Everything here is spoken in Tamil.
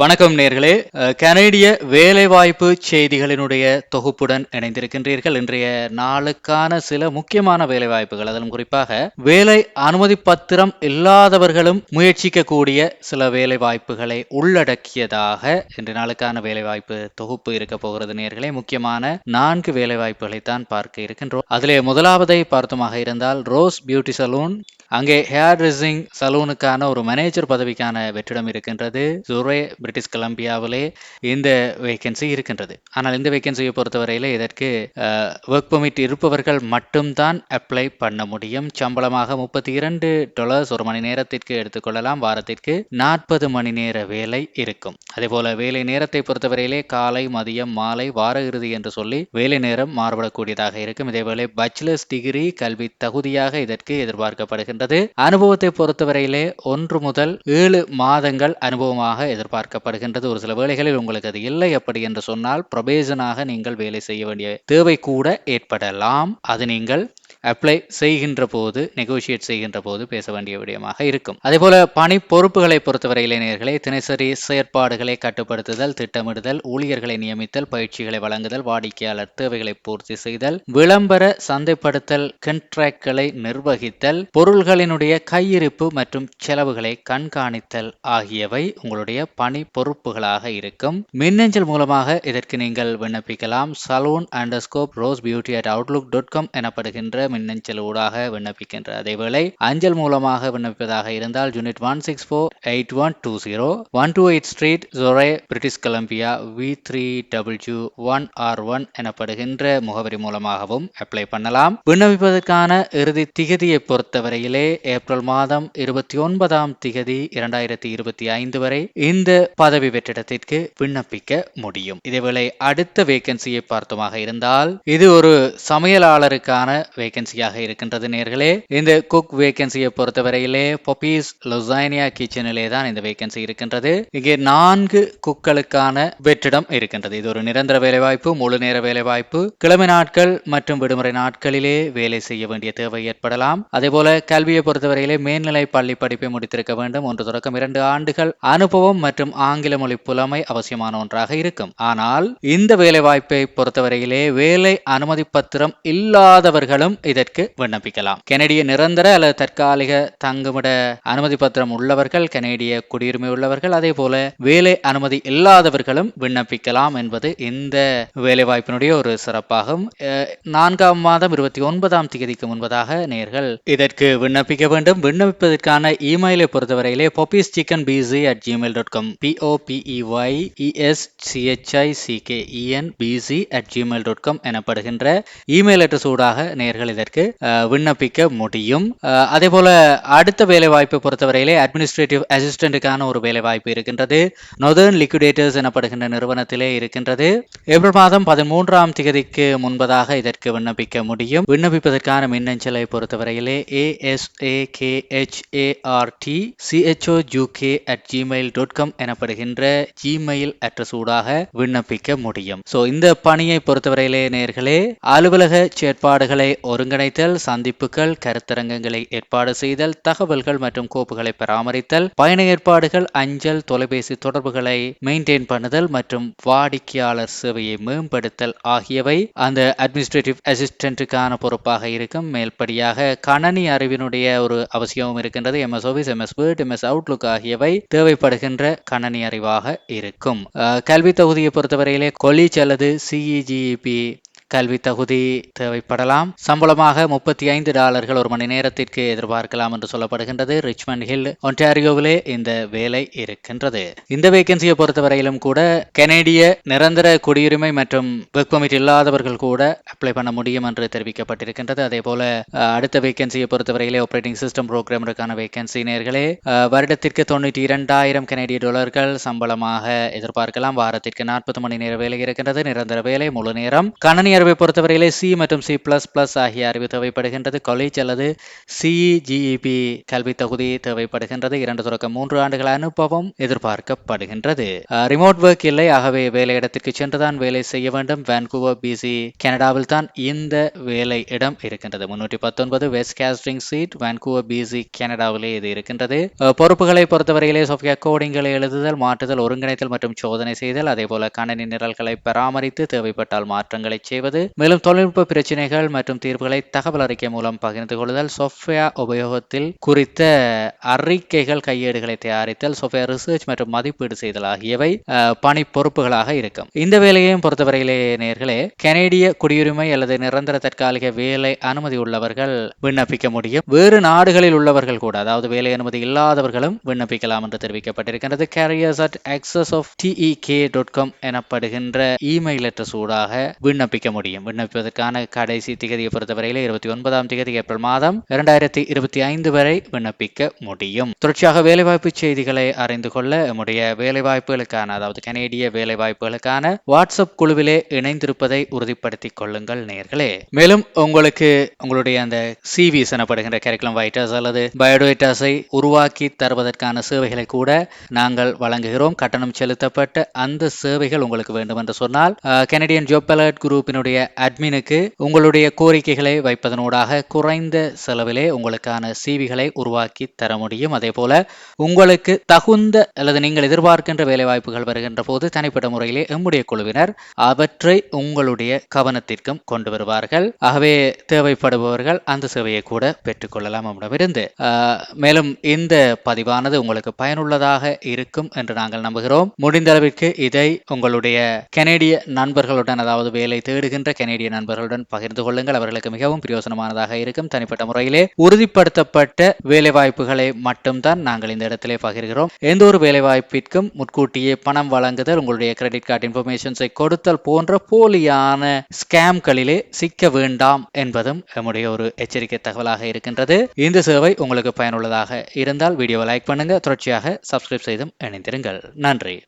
வணக்கம் நேர்களே. கனேடிய வேலைவாய்ப்பு செய்திகளினுடைய தொகுப்புடன் இணைந்திருக்கின்றீர்கள். இன்றைய நாளுக்கான சில முக்கியமான வேலைவாய்ப்புகள். அதிலும் குறிப்பாக வேலை அனுமதி பத்திரம் இல்லாதவர்களும் முயற்சிக்கக்கூடிய சில வேலைவாய்ப்புகளை உள்ளடக்கியதாக இன்றைய நாளுக்கான வேலைவாய்ப்பு தொகுப்பு இருக்க போகிறது நேர்களே. முக்கியமான நான்கு வேலைவாய்ப்புகளை தான் பார்க்க இருக்கின்றோம். அதிலே முதலாவதை பார்த்தமாக இருந்தால் ரோஸ் பியூட்டி சலூன் அங்கே ஹேர் ட்ரெஸ்ஸிங் சலூனுக்கான ஒரு மேனேஜர் பதவிக்கான வெற்றிடம் இருக்கின்றது. ஜுரே பிரிட்டிஷ் கொலம்பியாவிலே இந்த வேகன்சி இருக்கின்றது. ஆனால் இந்த வேகன்சியை பொறுத்தவரையில் இதற்கு ஒர்க் பெர்மிட் இருப்பவர்கள் மட்டும்தான் அப்ளை பண்ண முடியும். சம்பளமாக முப்பத்தி இரண்டு டாலர்ஸ் ஒரு மணி நேரத்திற்கு எடுத்துக்கொள்ளலாம் வாரத்திற்கு நாற்பது மணி நேர வேலை இருக்கும். அதே போல வேலை நேரத்தை பொறுத்தவரையிலே காலை மதியம் மாலை வார இறுதி என்று சொல்லி வேலை நேரம் மாறுபடக்கூடியதாக இருக்கும். இதேபோல பச்சுலர்ஸ் டிகிரி கல்வி தகுதியாக இதற்கு எதிர்பார்க்கப்படுகின்றது. அனுபவத்தை பொறுத்தவரையிலே ஒன்று முதல் ஏழு மாதங்கள் அனுபவமாக எதிர்பார்க்கப்படுகின்றது. ஒரு சில வேளைகளில் உங்களுக்கு அது இல்லை அப்படி என்று சொன்னால் ப்ரொபேஷனாக நீங்கள் வேலை செய்ய வேண்டிய தேவை கூட ஏற்படலாம். அது நீங்கள் அப்ளை செய்கின்ற போது நெகோசியேட் செய்கின்ற போது பேச வேண்டிய விடயமாக இருக்கும். அதே போல பணி பொறுப்புகளை பொறுத்தவரை இளைஞர்களை தினசரி செயற்பாடுகளை கட்டுப்படுத்துதல் திட்டமிடுதல் ஊழியர்களை நியமித்தல் பயிற்சிகளை வழங்குதல் வாடிக்கையாளர் தேவைகளை பூர்த்தி செய்தல் விளம்பர சந்தைப்படுத்தல் கண்ட்ராக்ட்களை நிர்வகித்தல் பொருள்களினுடைய கையிருப்பு மற்றும் செலவுகளை கண்காணித்தல் ஆகியவை உங்களுடைய பணி பொறுப்புகளாக இருக்கும். மின்னஞ்சல் மூலமாக இதற்கு நீங்கள் விண்ணப்பிக்கலாம். Salon underscore rose beauty at Outlook dot com எனப்படுகின்ற மின்னஞ்சல் ஊடாக விண்ணப்பிக்கின்ற அதேவேளை அஞ்சல் மூலமாக விண்ணப்பிப்பதாக இருந்தால் unit one six four eight one two zero one two eight street Surrey British Columbia V three W one R one எனப்படுகின்ற முகவரி மூலமாகவும் அப்ளை பண்ணலாம். விண்ணப்பிப்பதற்கான இறுதி திகதியை பொறுத்தவரையிலே ஏப்ரல் மாதம் இருபத்தி ஒன்பதாம் திகதி இரண்டாயிரத்தி இருபத்தி ஐந்து வரை இந்த பதவி வெற்றிடத்திற்கு விண்ணப்பிக்க முடியும். இதேவேளை அடுத்த வேகன்சியை பார்த்துமாக இருந்தால் இது ஒரு சமையலாளருக்கான வேகன்சியாக இருக்கின்றது நேர்களே. இந்த குக் வேகன்சியை பொறுத்தவரையிலே பொபீஸ் லொசைனியா கிச்சனிலே தான் இந்த வேகன்சி இருக்கின்றது. இங்கே நான்கு குக்களுக்கான வெற்றிடம் இருக்கின்றது. இது ஒரு நிரந்தர வேலைவாய்ப்பு முழு நேர வேலைவாய்ப்பு. கிழமை நாட்கள் மற்றும் விடுமுறை நாட்களிலே வேலை செய்ய வேண்டிய தேவை ஏற்படலாம். அதே போல கல்வியை பொறுத்தவரையிலே மேல்நிலை பள்ளி படிப்பை முடித்திருக்க வேண்டும். ஒன்று தொடக்கம் இரண்டு ஆண்டுகள். அனுபவம் மற்றும் ஆங்கில மொழி புலமை அவசியமான ஒன்றாக இருக்கும். ஆனால் இந்த வேலைவாய்ப்பை பொறுத்தவரையிலே வேலை அனுமதி பத்திரம் இல்லாதவர்களும் இதற்கு விண்ணப்பிக்கலாம். கனடிய நிரந்தர அல்லது தற்காலிக தங்குமிட அனுமதி பத்திரம் உள்ளவர்கள் கனேடிய குடியுரிமை உள்ளவர்கள் அதே போல வேலை அனுமதி இல்லாதவர்களும் விண்ணப்பிக்கலாம் என்பது இந்த வேலை வாய்ப்பினுடைய ஒரு சிறப்பாகும். நான்காம் மாதம் இருபத்தி ஒன்பதாம் தேதிக்கு முன்பதாக நேர்கள் இதற்கு விண்ணப்பிக்க வேண்டும். விண்ணப்பிப்பதற்கான இமெயிலை பொறுத்தவரையிலே Popeyes chicken BC at Gmail dot com POPEY ES CHI CKEN BC at Gmail dot com எனப்படுகின்ற இமெயில் அட்ரஸ் ஊடாக நேர்கள் இதற்கு விண்ணப்பிக்க முடியும். அதே போல அடுத்த வேலை வாய்ப்பை பொறுத்தவரையிலே அட்மினிஸ்ட்ரேட்டிவ் அசிஸ்டண்ட்டுக்கான ஒரு வேலை வாய்ப்பு இருக்கின்றது. நொதர்ன் லிக்விடேட்டர்ஸ் எனப்படுகின்ற நிறுவனத்திலே இருக்கின்றது. ஏப்ரல் மாதம் பதிமூன்றாம் திகதிக்கு முன்பதாக இதற்கு விண்ணப்பிக்க முடியும். விண்ணப்பிப்பதற்கான மின்னஞ்சலை பொறுத்தவரையிலே ஏஎஸ்ஏ கேஹெச்ஏஆர்டி சிஹெச்ஓ ஜூகே அட் ஜிமெயில் டாட் காம் எனப்படுகின்ற ஜிமெயில் அட்ரஸ் ஊடாக விண்ணப்பிக்க முடியும். ஸோ இந்த பணியை பொறுத்தவரையிலே நேர்களே அலுவலக செயற்பாடுகளை ஒருங்கிணைத்தல் சந்திப்புகள் கருத்தரங்கங்களை ஏற்பாடு செய்தல் தகவல்கள் மற்றும் கோப்புகளை பராமரித்தல் பயண ஏற்பாடுகள் அஞ்சல் தொலைபேசி தொடர்புகளை மெயின்டைன் பண்ணுதல் மற்றும் வாடிக்கையாளர் சேவையை மேம்படுத்தல் ஆகியவை அந்த அட்மினிஸ்ட்ரேட்டிவ் அசிஸ்டன்ட்டுக்கான பொறுப்பாக இருக்கும். மேல்படியாக கணனி அறிவினுடைய ஒரு அவசியமும் இருக்கின்றது. MS Office MS Word MS Outlook ஆகியவை தேவைப்படுகின்ற கணனி அறிவாக இருக்கும். கல்வி தொகுதியை பொறுத்தவரையிலே கொலீஜ் அல்லது சிஇஜிஇபி கல்வி தகுதி தேவைப்படலாம். சம்பளமாக முப்பத்தி ஐந்து டாலர்கள் ஒரு மணி நேரத்திற்கு எதிர்பார்க்கலாம் என்று சொல்லப்படுகின்றது. ரிச்மண்ட் ஹில் ஒன்டாரியோவிலே இந்த வேலை இருக்கின்றது. இந்த வேகன்சியை பொறுத்தவரையிலும் கூட கனேடிய நிரந்தர குடியுரிமை மற்றும் ஒர்க் பர்மிட் இல்லாதவர்கள் கூட அப்ளை பண்ண முடியும் என்று தெரிவிக்கப்பட்டிருக்கின்றது. அதே போல அடுத்த வேகன்சியை பொறுத்தவரையிலே ஆப்ரேட்டிங் சிஸ்டம் ப்ரோக்ராமருக்கான வேகன்சி நேர்களே வருடத்திற்கு தொண்ணூற்றி இரண்டாயிரம் கனேடிய டாலர்கள் சம்பளமாக எதிர்பார்க்கலாம். வாரத்திற்கு நாற்பது மணி நேர வேலை இருக்கின்றது. நிரந்தர வேலை முழு நேரம். கணனி அறிவை பொறுத்தவரையிலே சி மற்றும் சி பிளஸ் பிளஸ் ஆகிய அறிவு தேவைப்படுகின்றது. காலேஜ் அல்லது சிஇஜிஇபி கல்வி தகுதி தேவைப்படுகின்றது. இரண்டு தொடக்கம் மூன்று ஆண்டுகள் அனுபவம் எதிர்பார்க்கப்படுகின்றது. ரிமோட் ஒர்க் இல்லை. ஆகவே வேலையிடத்திற்கு சென்றுதான் வேலை செய்ய வேண்டும். வேன்கூவர் பிசி கனடாவில் தான் இந்த வேலை இடம் இருக்கின்றது. முன்னூற்றி பத்தொன்பது வெஸ்ட் கேஸ்டிங் சீட் வேன்கூவர் பிசி கனடாவிலே இது இருக்கின்றது. பொறுப்புகளை பொறுத்தவரையிலே சாஃப்ட்வேர் கோடிங்களை எழுதுதல் மாற்றுதல் ஒருங்கிணைத்தல் மற்றும் சோதனை செய்தல் அதே போல கணினி நிரல்களை பராமரித்து தேவைப்பட்டால் மாற்றங்களை செய்வது மேலும் தொழில்நுட்ப பிரச்சனைகள் மற்றும் தீர்வுகளை தகவல் அறிக்கை மூலம் பகிர்ந்து கொள்ளுதல் சாஃப்ட்வேர் உபயோகத்தில் குறித்த அறிக்கைகள் கையேடுகளை தயாரித்தல் சாஃப்ட்வேர் ரிசர்ச் மற்றும் மதிப்பீடு செய்தல் ஆகியவை பணி பொறுப்புகளாக இருக்கும். இந்த வேலையையும் பொறுத்தவரையிலே நேர்களே கனேடிய குடியுரிமை அல்லது நிரந்தர தற்காலிக வேலை அனுமதி உள்ளவர்கள் விண்ணப்பிக்க முடியும். வேறு நாடுகளில் உள்ளவர்கள் கூட அதாவது வேலை அனுமதி இல்லாதவர்களும் விண்ணப்பிக்கலாம் என்று தெரிவிக்கப்பட்டிருக்கிறது careers at access of TEK dot com எனப்படுகின்ற இமெயில் அட்ரஸ் ஊடாக விண்ணப்பிக்க முடியும். விண்ணப்பிப்பதற்கான கடைசி திகதியை பொறுத்தவரையிலே இருபத்தி ஒன்பதாம் திகதி ஏப்ரல் மாதம் இரண்டாயிரத்தி இருபத்தி ஐந்து வரை விண்ணப்பிக்க முடியும். தொடர்ச்சியாக வேலைவாய்ப்பு செய்திகளை அறிந்து கொள்ள நம்முடைய வேலைவாய்ப்புகளுக்கான அதாவது கனேடிய வேலைவாய்ப்புகளுக்கான வாட்ஸ்அப் குழுவிலே இணைந்திருப்பதை உறுதிப்படுத்திக் கொள்ளுங்கள் நேர்களே. மேலும் உங்களுக்கு உங்களுடைய அந்த சிவிஸ் எனப்படுகின்ற கரிக்குலம் வைட்டர்ஸ் அல்லது பயோடேட்டாஸை உருவாக்கி தருவதற்கான சேவைகளை கூட நாங்கள் வழங்குகிறோம். கட்டணம் செலுத்தப்பட்ட அந்த சேவைகள் உங்களுக்கு வேண்டும் என்று சொன்னால் கனடியன் ஜாப் அலர்ட் குரூப்பினுடைய அட்மினுக்கு உங்களுடைய கோரிக்கைகளை வைப்பதனூடாக குறைந்த செலவிலே உங்களுக்கான சிவிகளை உருவாக்கி தர முடியும். அதே போல உங்களுக்கு தகுந்த அல்லது நீங்கள் எதிர்பார்க்கின்ற வேலைவாய்ப்புகள் வருகின்ற போது தனிப்பட்ட முறையிலே எம்முடைய குழுவினர் அவற்றை உங்களுடைய கவனத்திற்கும் கொண்டு வருவார்கள். ஆகவே தேவைப்படுபவர்கள் அந்த சேவையை கூட பெற்றுக்கொள்ளலாம் நம்மிடமிருந்து. மேலும் இந்த பதிவானது உங்களுக்கு பயனுள்ளதாக இருக்கும் என்று நாங்கள் நம்புகிறோம். முடிந்த அளவிற்கு இதை உங்களுடைய கனேடிய நண்பர்களுடன் அதாவது வேலை தேடுகின்ற கனேடிய நண்பர்களுடன் பகிர்ந்து கொள்ளுங்கள். அவர்களுக்கு மிகவும் பிரயோசனமானதாக இருக்கும். தனிப்பட்ட முறையிலே உறுதிப்படுத்தப்பட்ட வேலைவாய்ப்புகளை மட்டும்தான் நாங்கள் இந்த இடத்திலே பகிர்கிறோம். எந்த ஒரு வேலைவாய்ப்பிற்கும் முன்கூட்டியே பணம் வழங்குதல் உங்களுடைய கிரெடிட் கார்டு இன்ஃபர்மேஷன்ஸை கொடுத்தல் போன்ற போலியான ஸ்கேம்களிலே சிக்க வேண்டாம் என்பதும் நம்முடைய ஒரு எச்சரிக்கை தகவலாக இருக்கின்றது. இந்த சேவை உங்களுக்கு பயனுள்ளதாக இருந்தால் வீடியோவை லைக் பண்ணுங்க. தொடர்ச்சியாக சப்ஸ்கிரைப் செய்தும் இணைந்திருங்கள். நன்றி.